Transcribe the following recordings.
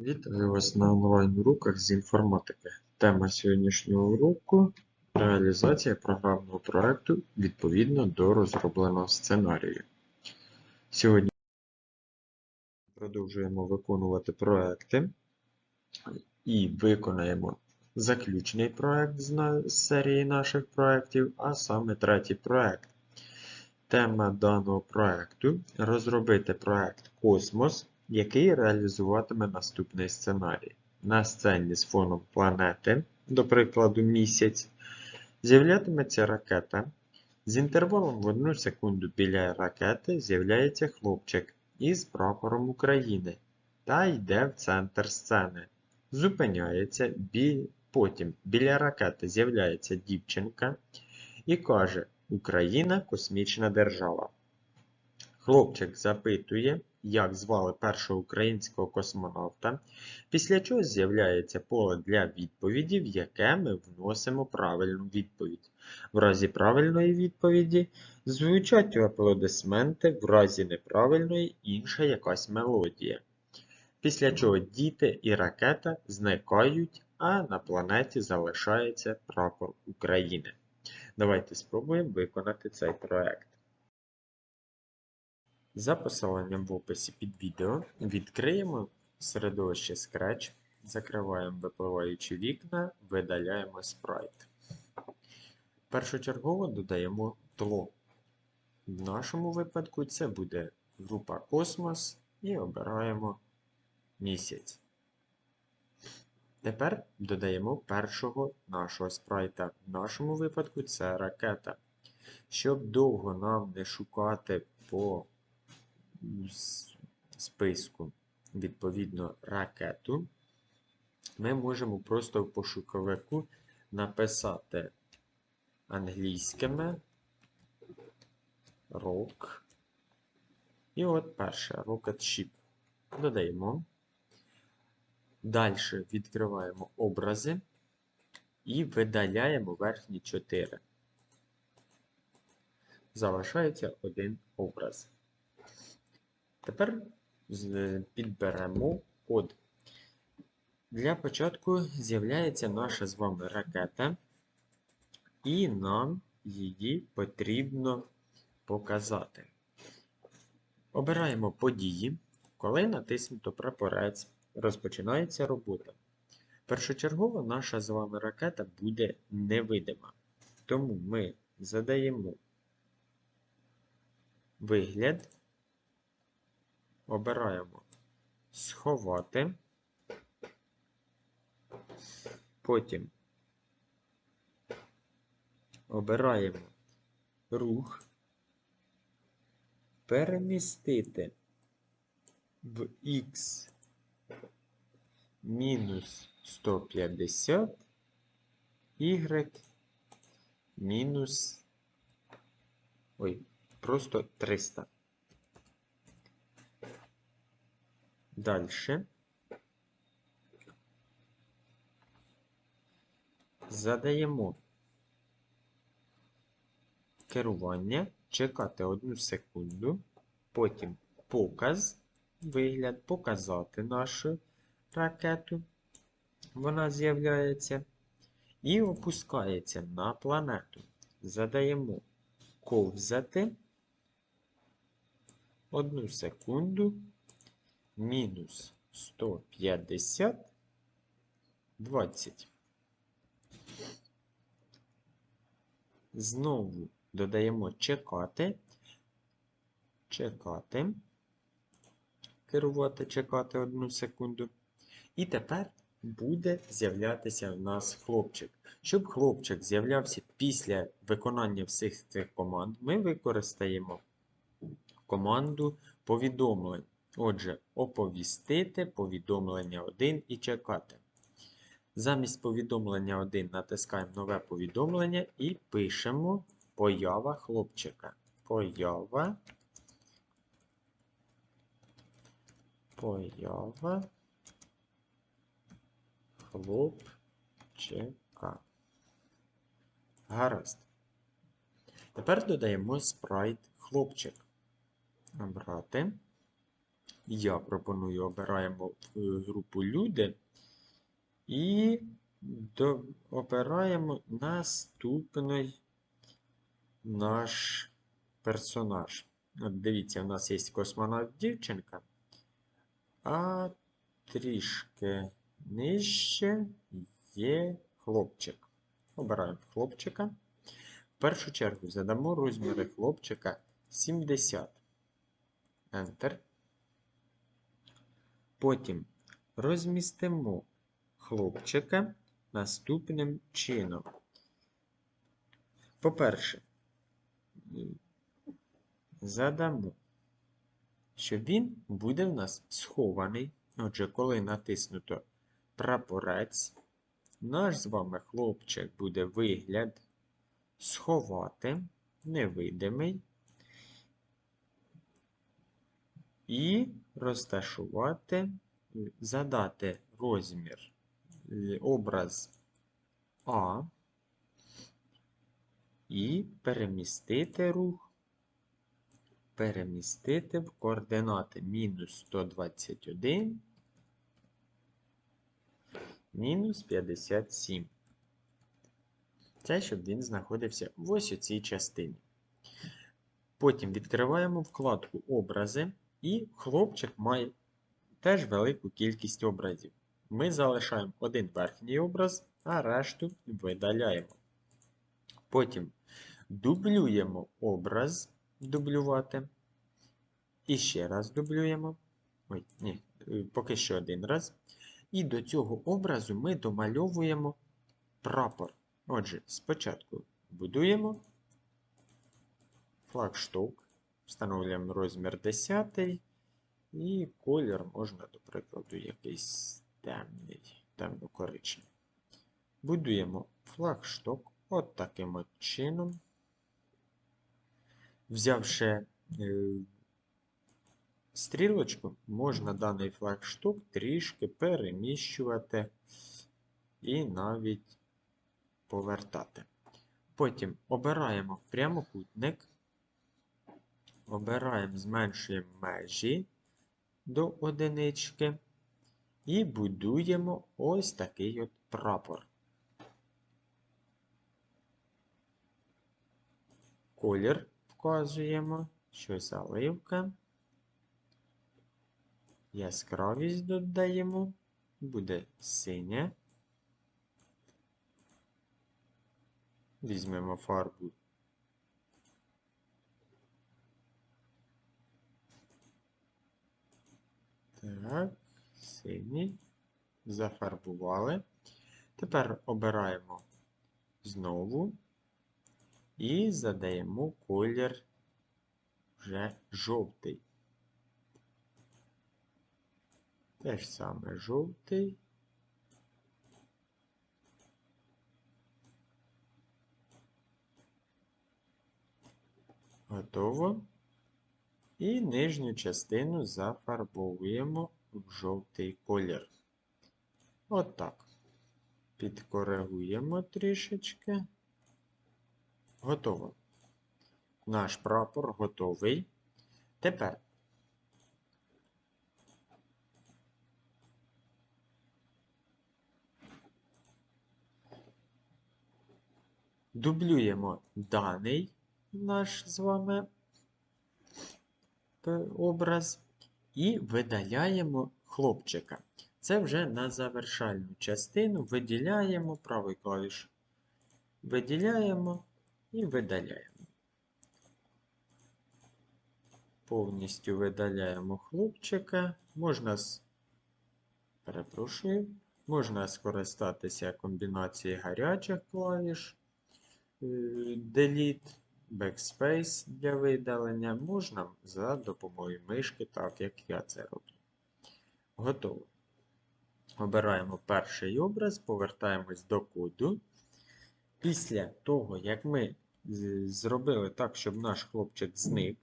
Вітаю вас на онлайн-уроках з інформатики. Тема сьогоднішнього уроку реалізація програмного проекту відповідно до розробленого сценарію. Сьогодні продовжуємо виконувати проекти і виконаємо заключний проект з серії наших проєктів, а саме третій проект. Тема даного проекту розробити проект Космос, який реалізуватиме наступний сценарій. На сцені з фоном планети, до прикладу, місяць, з'являтиметься ракета. З інтервалом в 1 секунду біля ракети з'являється хлопчик із прапором України та йде в центр сцени. Зупиняється, бі... потім біля ракети з'являється дівчинка і каже: Україна космічна держава. Хлопчик запитує, як звали першого українського космонавта, після чого з'являється поле для відповіді, в яке ми вносимо правильну відповідь. В разі правильної відповіді звучать аплодисменти, в разі неправильної інша якась мелодія. Після чого діти і ракета зникають, а на планеті залишається прапор України. Давайте спробуємо виконати цей проект. За посиланням в описі під відео відкриємо середовище Scratch, закриваємо випливаючі вікна, видаляємо спрайт. Першочергово додаємо тло. В нашому випадку це буде група Космос і обираємо місяць. Тепер додаємо першого нашого спрайта. В нашому випадку це ракета. Щоб довго нам не шукати по списку відповідно ракету, ми можемо просто в пошуковику написати англійськими rock. І от перше Rocket Ship. Додаємо. Далі відкриваємо образи і видаляємо верхні 4. Залишається один образ. Тепер підберемо код. Для початку з'являється наша з вами ракета, і нам її потрібно показати. Обираємо події. Коли натиснуто прапорець, розпочинається робота. Першочергово наша з вами ракета буде невидима. Тому ми задаємо вигляд, обираємо сховати, потім обираємо рух, перемістити в X мінус 150, Y мінус, ой, просто 300. Дальше. Задаємо керування, чекати одну секунду, потім показ, вигляд, показати нашу ракету. Вона з'являється і опускається на планету. Задаємо ковзати одну секунду, мінус 150, 20. Знову додаємо чекати, чекати, керувати, чекати одну секунду. І тепер буде з'являтися в нас хлопчик. Щоб хлопчик з'являвся після виконання всіх цих команд, ми використаємо команду повідомлень. Отже, оповістити повідомлення 1 і чекати. Замість повідомлення 1 натискаємо нове повідомлення і пишемо поява хлопчика. Поява. Поява хлопчика. Гаразд. Тепер додаємо спрайт хлопчик. Обрати. Я пропоную обираємо е, групу люди і обираємо наступний наш персонаж. Дивіться, у нас є космонавт дівчинка, а трішки нижче є хлопчик. Обираємо хлопчика. В першу чергу задамо розміри хлопчика 70. Enter. Потім розмістимо хлопчика наступним чином. По-перше, задамо, що він буде в нас схований. Отже, коли натиснуто прапорець, наш з вами хлопчик буде вигляд сховати, невидимий, і розташувати, задати розмір, е, образ А і перемістити рух, перемістити в координати мінус 121, мінус 57. Це, щоб він знаходився в ось у цій частині. Потім відкриваємо вкладку Образи, і хлопчик має теж велику кількість образів. Ми залишаємо один верхній образ, а решту видаляємо. Потім дублюємо образ, дублювати. І ще раз дублюємо. Ой, ні, е, поки що один раз. І до цього образу ми домальовуємо прапор. Отже, спочатку будуємо флагшток, встановлюємо розмір 10 і колір можна, до прикладу, якийсь темний, темно-коричневий. Будуємо флагшток от таким от чином. Взявши е, стрілочку, можна даний флагшток трішки переміщувати і навіть повертати. Потім обираємо прямокутник, обираємо, зменшуємо межі до одинички і будуємо ось такий от прапор. Колір вказуємо, що заливка. Яскравість додаємо, буде синя. Візьмемо фарбу. Так, синій. Зафарбували. Тепер обираємо знову і задаємо колір вже жовтий. Те ж саме жовтий. Готово. І нижню частину зафарбовуємо в жовтий колір. Отак. Підкоригуємо трішечки. Готово. Наш прапор готовий. Тепер дублюємо даний наш з вами образ і видаляємо хлопчика. Це вже на завершальну частину виділяємо правий клавіш. Виділяємо і видаляємо. Повністю видаляємо хлопчика. Можна перепрошую, можна скористатися комбінацією гарячих клавіш. е, Delete Backspace для видалення можна за допомогою мишки, так як я це роблю. Готово. Обираємо перший образ, повертаємось до коду. Після того, як ми зробили так, щоб наш хлопчик зник,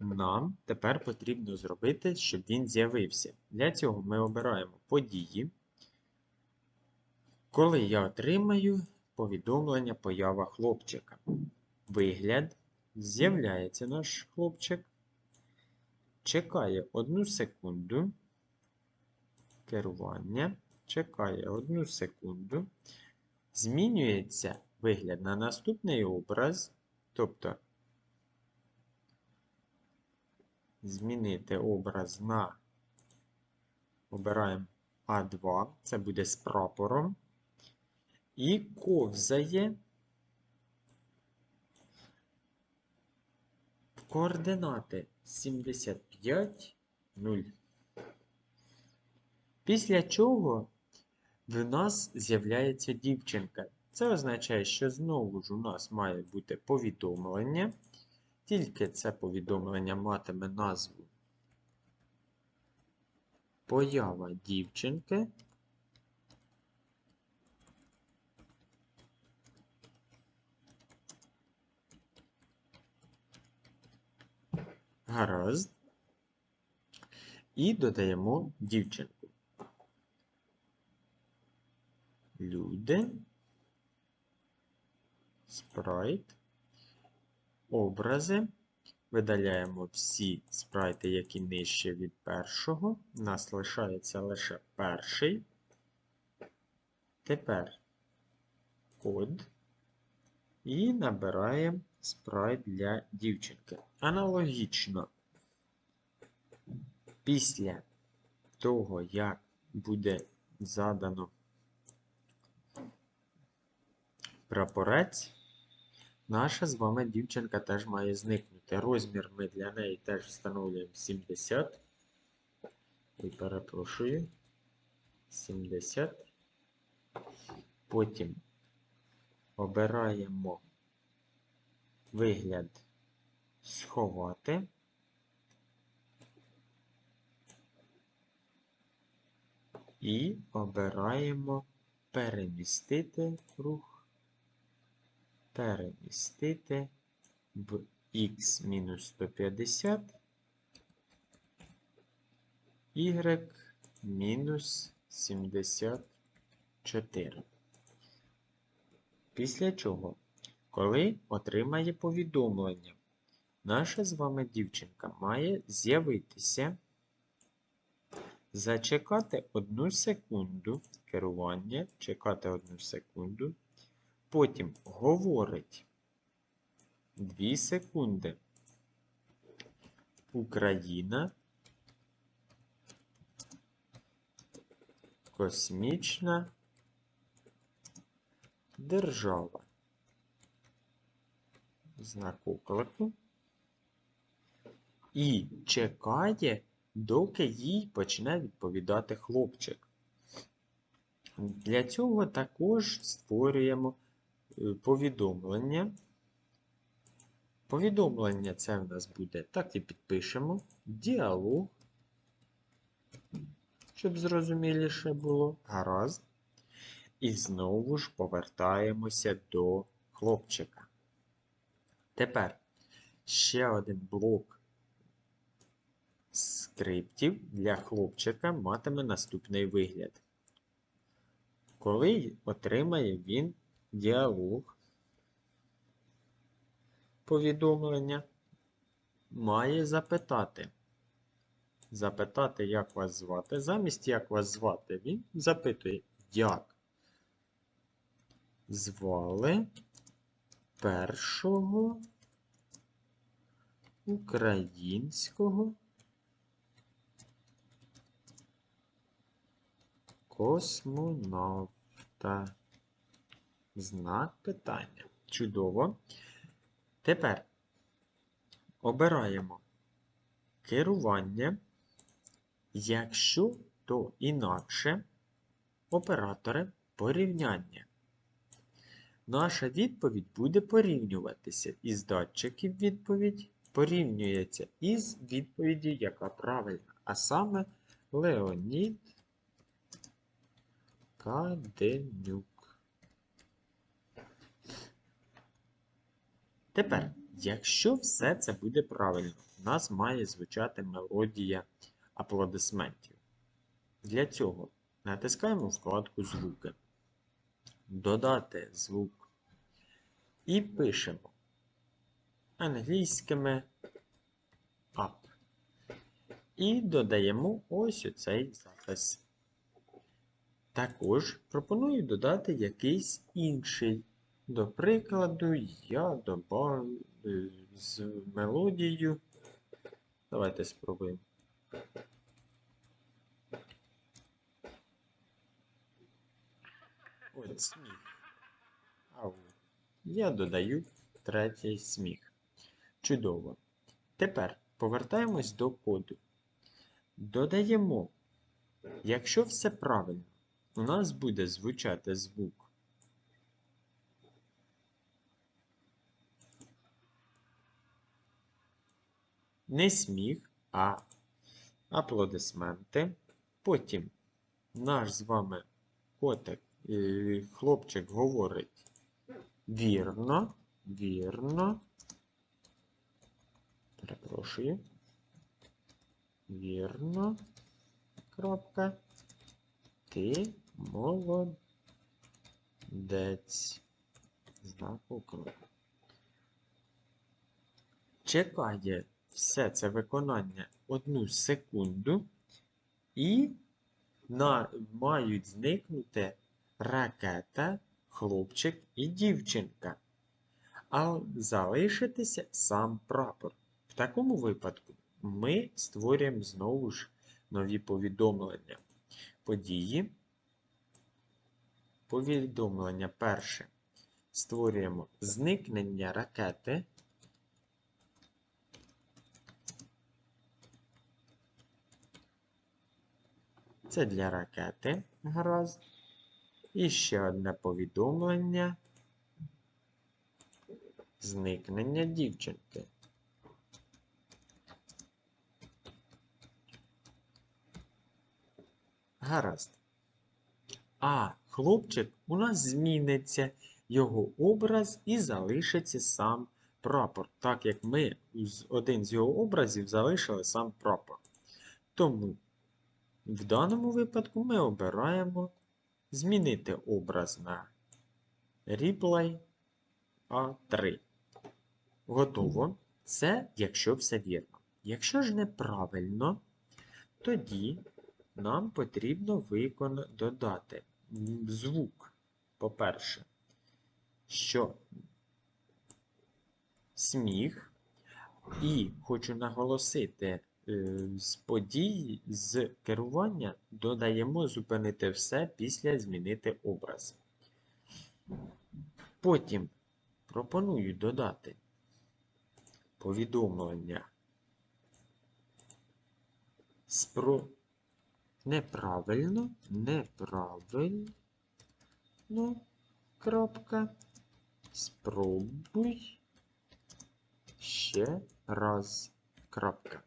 нам тепер потрібно зробити, щоб він з'явився. Для цього ми обираємо події. Коли я отримаю повідомлення поява хлопчика вигляд, з'являється наш хлопчик. чекає одну секунду. Керування. Чекає одну секунду. Змінюється вигляд на наступний образ. Тобто змінити образ на обираємо А2, це буде з прапором. І ковзає координати 75, 0. Після чого в нас з'являється дівчинка. Це означає, що знову ж у нас має бути повідомлення. Тільки це повідомлення матиме назву Поява дівчинки. Гаразд. І додаємо дівчинку. Люди. Спрайт. Образи. Видаляємо всі спрайти, які нижче від першого. У нас лишається лише перший. Тепер код. І набираємо спрайт для дівчинки. Аналогічно, після того, як буде задано прапорець, наша з вами дівчинка теж має зникнути. Розмір ми для неї теж встановлюємо 70. І перепрошую. 70. Потім обираємо вигляд сховати. І обираємо перемістити рух, перемістити в x-150, y-74. Після чого, коли отримає повідомлення, наша з вами дівчинка має з'явитися, зачекати одну секунду керування, чекати одну секунду, потім говорить 2 секунди. Україна. Космічна держава. Знак оклику. І чекає, доки їй почне відповідати хлопчик. Для цього також створюємо е, повідомлення. Повідомлення це в нас буде, так і підпишемо, діалог, щоб зрозуміліше було, гаразд. І знову ж повертаємося до хлопчика. Тепер ще один блок скриптів для хлопчика матиме наступний вигляд. Коли отримає він діалог, повідомлення, має запитати. Запитати, як вас звати. Замість як вас звати, він запитує, як звали першого українського космонавта. Знак питання. Чудово. Тепер обираємо керування, якщо то інакше оператори порівняння. Наша відповідь буде порівнюватися із датчиків відповідь порівнюється із відповіддю, яка правильна. А саме Леонід Каденюк. Тепер, якщо все це буде правильно, у нас має звучати мелодія аплодисментів. Для цього натискаємо вкладку Звуки, додати звук і пишемо англійськими up. І додаємо ось оцей запис. Також пропоную додати якийсь інший. До прикладу, я додав е, з мелодією. Давайте спробуємо. От сміх. Ау. Я додаю третій сміх. Чудово. Тепер повертаємось до коду. Додаємо, якщо все правильно, у нас буде звучати звук. Не сміх, а аплодисменти. Потім наш з вами котик, хлопчик говорить вірно, вірно. Перепрошую. Вірно. Крапка. Ти молодець. Знак округу. Чекає все це виконання одну секунду і на, мають зникнути ракета, хлопчик і дівчинка. А залишитися сам прапор. В такому випадку ми створюємо знову ж нові повідомлення. Події. Повідомлення перше. Створюємо зникнення ракети. Це для ракети гаразд. І ще одне повідомлення. Зникнення дівчинки. Гаразд. А хлопчик у нас зміниться його образ і залишиться сам прапор, так як ми один з його образів залишили сам прапор. Тому в даному випадку ми обираємо змінити образ на Replay A3. Готово. Це якщо все вірно. Якщо ж неправильно, тоді нам потрібно викон... додати звук. По-перше, що сміх, і хочу наголосити, з подій з керування додаємо зупинити все після змінити образ. Потім пропоную додати повідомлення спро... неправильно, неправильно, крапка, спробуй ще раз, крапка.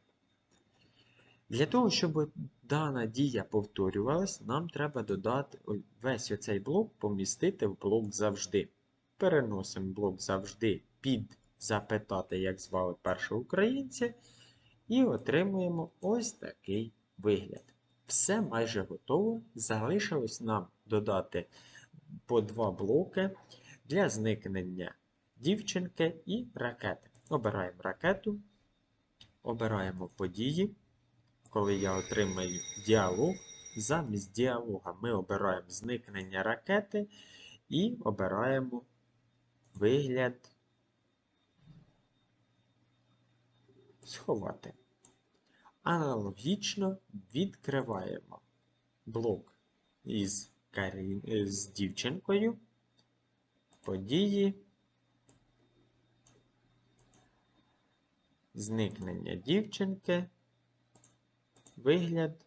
Для того, щоб дана дія повторювалась, нам треба додати весь оцей блок помістити в блок завжди. Переносимо блок завжди під запитати, як звали першого українця, і отримуємо ось такий вигляд. Все майже готово. Залишилось нам додати по два блоки для зникнення дівчинки і ракети. Обираємо ракету, обираємо події. Коли я отримаю діалог, замість діалога ми обираємо зникнення ракети і обираємо вигляд сховати. Аналогічно відкриваємо блок із, Карі... з дівчинкою, події, зникнення дівчинки, вигляд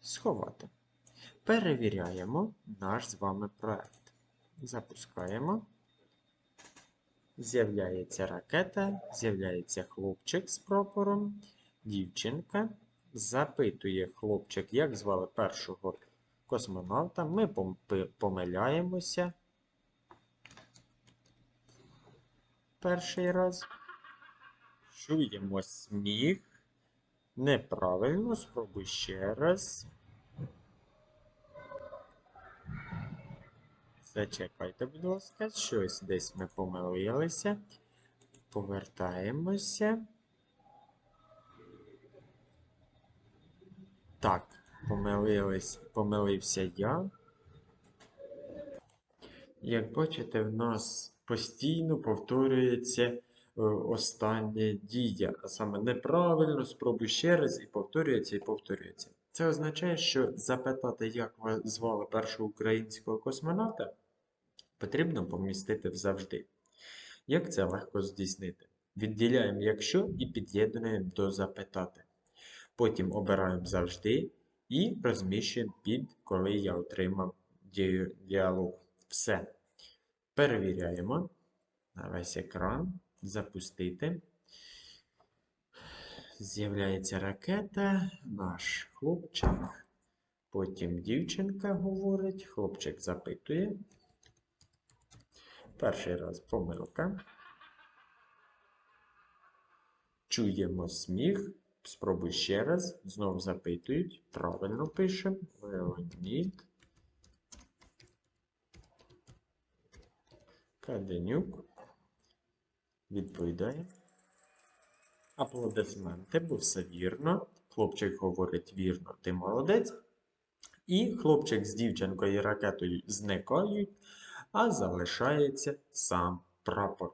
сховати. Перевіряємо наш з вами проект. Запускаємо. З'являється ракета, з'являється хлопчик з прапором, дівчинка. Запитує хлопчик, як звали першого космонавта. Ми помиляємося. Перший раз. Чуємо сміх. Неправильно, спробуй ще раз. Зачекайте, будь ласка, щось десь ми помилилися. Повертаємося. Так, помилились, помилився я. Як бачите, в нас постійно повторюється остання дія, а саме неправильно, спробуй ще раз і повторюється, і повторюється. Це означає, що запитати, як звали першого українського космонавта, потрібно помістити в завжди. Як це легко здійснити? Відділяємо якщо і під'єднуємо до запитати. Потім обираємо завжди і розміщуємо під, коли я отримав ді- діалог. Все. Перевіряємо на весь екран. Запустити. З'являється ракета, наш хлопчик. Потім дівчинка говорить, хлопчик запитує. Перший раз помилка. Чуємо сміх. Спробуй ще раз. Знову запитують. Правильно пишемо. Леонід. Каденюк. Відповідає. Аплодисменти, бо все вірно. Хлопчик говорить вірно, ти молодець. І хлопчик з дівчинкою і ракетою зникають, а залишається сам прапор.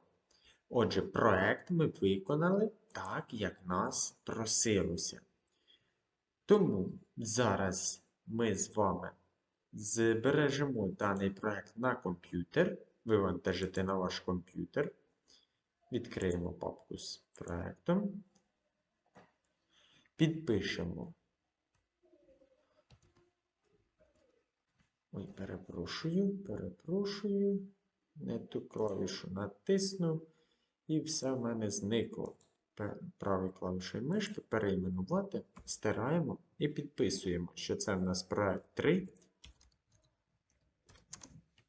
Отже, проект ми виконали так, як нас просилося. Тому зараз ми з вами збережемо даний проект на комп'ютер, вивантажите на ваш комп'ютер. Відкриємо папку з проектом. Підпишемо. Ой, перепрошую, перепрошую. Не ту клавішу натиснув. І все в мене зникло. Правою клавішою мишки перейменувати, стираємо і підписуємо, що це в нас проект 3.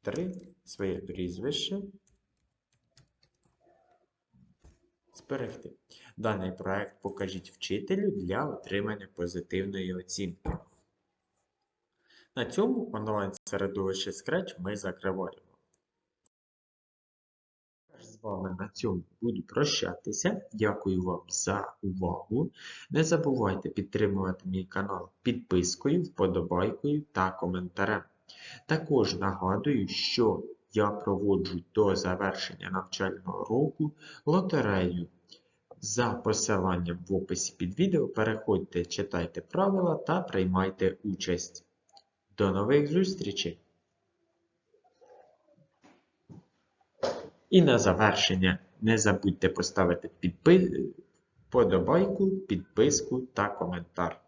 3. Своє прізвище. Зберегти. Даний проект покажіть вчителю для отримання позитивної оцінки. На цьому онлайн-середовище Scratch ми закриваємо. З вами на цьому буду прощатися. Дякую вам за увагу. Не забувайте підтримувати мій канал підпискою, вподобайкою та коментарем. Також нагадую, що я проводжу до завершення навчального року лотерею. За посиланням в описі під відео переходьте, читайте правила та приймайте участь. До нових зустрічей! І на завершення не забудьте поставити підпи... подобайку, підписку та коментар.